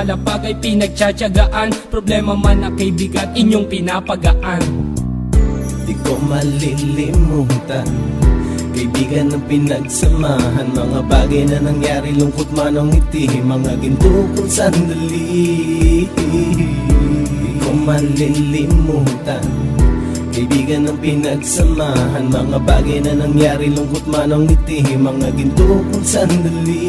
nakalapag ay pinagtsatsagaan. Problema man na kay bigat, inyong pinapagaan. Di ko malilimutan. Kaibigan ng pinagsamahan. Mga bagay na nangyari Lungkot man ang ngiti. Mga ginto kong sandali. Di ko malilimutan. Kaibigan ng pinagsamahan. Mga bagay na nangyari Lungkot man ang ngiti. Mga ginto kong sandali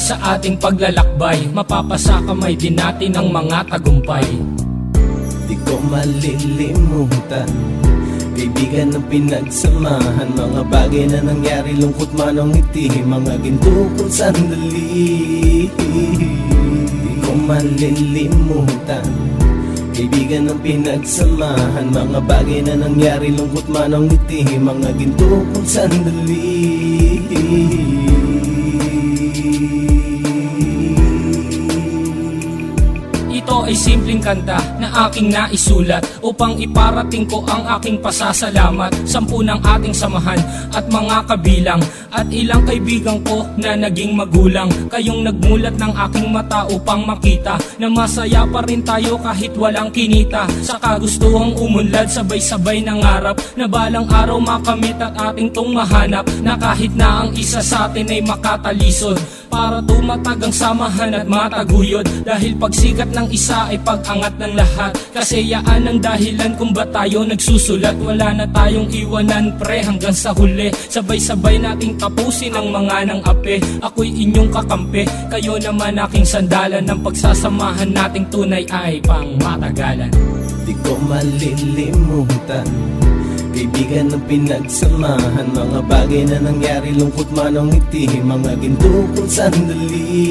sa ating paglalakbay. Mapapasa kamay din natin ang mga tagumpay. Di ko malilimutan Kaibigan ng pinagsamahan. Mga bagay na nangyari Lungkot man ang ngiti Mga ginto kong sandali. Di ko malilimutan Kaibigan ng pinagsamahan. Mga bagay na nangyari Lungkot man ang ngiti Mga ginto kong sandali Ito ay simpleng kanta na aking naisulat Upang iparating ko ang aking pasasalamat. Sampu ng ating samahan at mga kabilang At ilang kaibigan ko na naging magulang. Kayong nagmulat ng aking mata upang makita Na masaya pa rin tayo kahit walang kinita. Sa kagustuhang umunlad sabay-sabay nangarap Na balang araw makamit at ating tong mahanap Na kahit na ang isa sa atin ay makatalisod. Para tumatag ang samahan at mataguyod Dahil pagsikat ng isa ay pag-angat ng lahat. Kasi yaan ang dahilan kung ba tayo nagsusulat. Wala na tayong iwanan pre hanggang sa huli. Sabay-sabay nating tapusin ang mga ng ape. Ako'y inyong kakampi Kayo naman aking sandalan. Ng pagsasamahan nating tunay ay pang matagalan Di ko malilimutan Kaibigan ng pinagsamahan. Mga bagay na nangyari Lungkot man ang ngiti Mga ginto kong sandali